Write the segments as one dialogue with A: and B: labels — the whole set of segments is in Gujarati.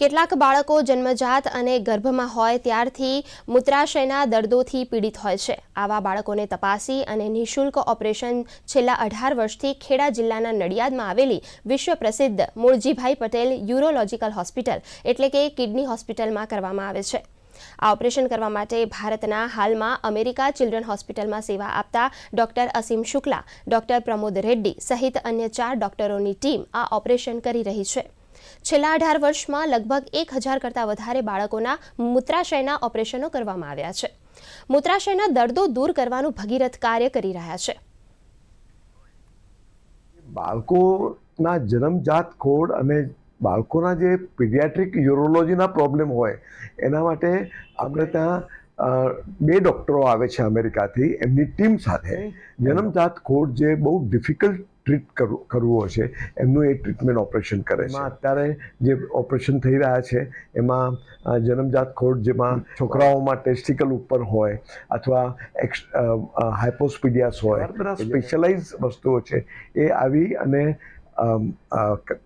A: કેટલાક બાળકો જન્મજાત અને ગર્ભમાં હોય ત્યારથી મૂત્રાશયના દર્દોથી પીડિત હોય છે. આવા બાળકોને તપાસી અને નિઃશુલ્ક ઓપરેશન છેલ્લા અઢાર વર્ષથી ખેડા જિલ્લાના નડિયાદમાં આવેલી વિશ્વ પ્રસિદ્ધ મૂળજીભાઈ પટેલ યુરોલોજીકલ હોસ્પિટલ એટલે કે કિડની હોસ્પિટલમાં કરવામાં આવે છે. આ ઓપરેશન કરવા માટે ભારતના હાલમાં અમેરિકા ચિલ્ડ્રન હોસ્પિટલમાં સેવા આપતા ડોક્ટર અસીમ શુક્લા, ડોક્ટર પ્રમોદ રેડ્ડી સહિત અન્ય ચાર ડોક્ટરોની ટીમ આ ઓપરેશન કરી રહી છે. છેલ્લા અઢાર વર્ષમાં લગભગ એક હજાર કરતાં વધારે બાળકોના મૂત્રાશયના ઓપરેશનો કરવામાં આવ્યા છે. મૂત્રાશયના દર્દો દૂર કરવાનું ભગીરથ કાર્ય કરી રહ્યા છે.
B: બાળકોના જન્મજાત ખોડ અને બાળકોના જે પીડિયાટ્રિક યુરોલોજીના પ્રોબ્લેમ હોય, એના માટે આપણે ત્યાં બે ડૉક્ટરો આવે છે અમેરિકાથી. એમની ટીમ સાથે જન્મજાત ખોડ જે બહુ ડિફિકલ્ટ ટ્રીટ કરવું કરવું હોય છે એમનું એ ટ્રીટમેન્ટ ઓપરેશન કરે છે. અત્યારે જે ઓપરેશન થઈ રહ્યા છે એમાં જન્મજાત ખોડ જેમાં છોકરાઓમાં ટેસ્ટિકલ ઉપર હોય અથવા એક્સ હાઇપોસ્પીડિયાસ હોય બધા સ્પેશિયલાઇઝ વસ્તુઓ છે એ આવી અને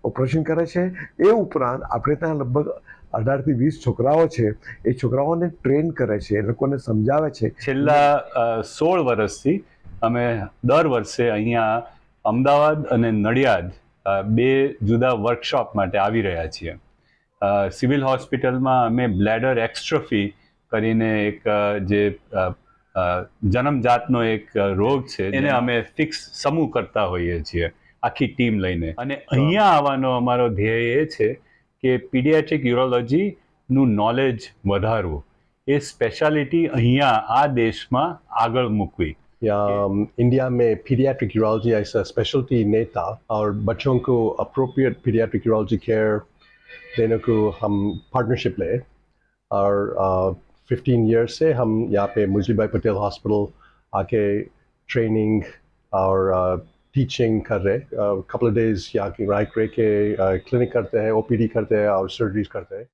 B: ઓપરેશન કરે છે. એ ઉપરાંત આપણે ત્યાં લગભગ અઢારથી વીસ છોકરાઓ છે. એ છોકરાઓને ટ્રેન કરે છે. એ લોકોને સમજાવે છે.
C: છેલ્લા અ, સોળ વર્ષથી અમે દર વર્ષે અહીંયા અમદાવાદ અને નડિયાદ બે જુદા વર્કશોપ માટે આવી રહ્યા છીએ. અ, સિવિલ હોસ્પિટલમાં અમે બ્લેડર એક્સ્ટ્રોફી કરીને એક જે જન્મજાતનો એક રોગ છે એને અમે ફિક્સ સમૂહ કરતા હોઈએ છીએ. આખી ટીમ લઈને અને અહીંયા આવવાનો અમારો ધ્યેય એ છે કે પીડિયાટ્રિક યુરોલોજીનું નોલેજ વધારવું એ સ્પેશિયાલિટી અહીંયા આ દેશમાં આગળ મૂકવી
D: या अम, इंडिया में पीडियाट्रिक यूरोलॉजी ऐसा स्पेशलिटी नहीं था और बच्चों को अप्रोप्रिएट पीडियाट्रिक यूरोलॉजी केयर देने को हम पार्टनरशिप ले और फिफ्टीन ईयर्स से हम यहाँ पे मुजलीबाई पटेल हॉस्पिटल आके ट्रेनिंग और टीचिंग कर रहे कपल डेज यहाँ की राइट रह के क्लिनिक करते हैं ओपीडी करते हैं और सर्जरीज करते हैं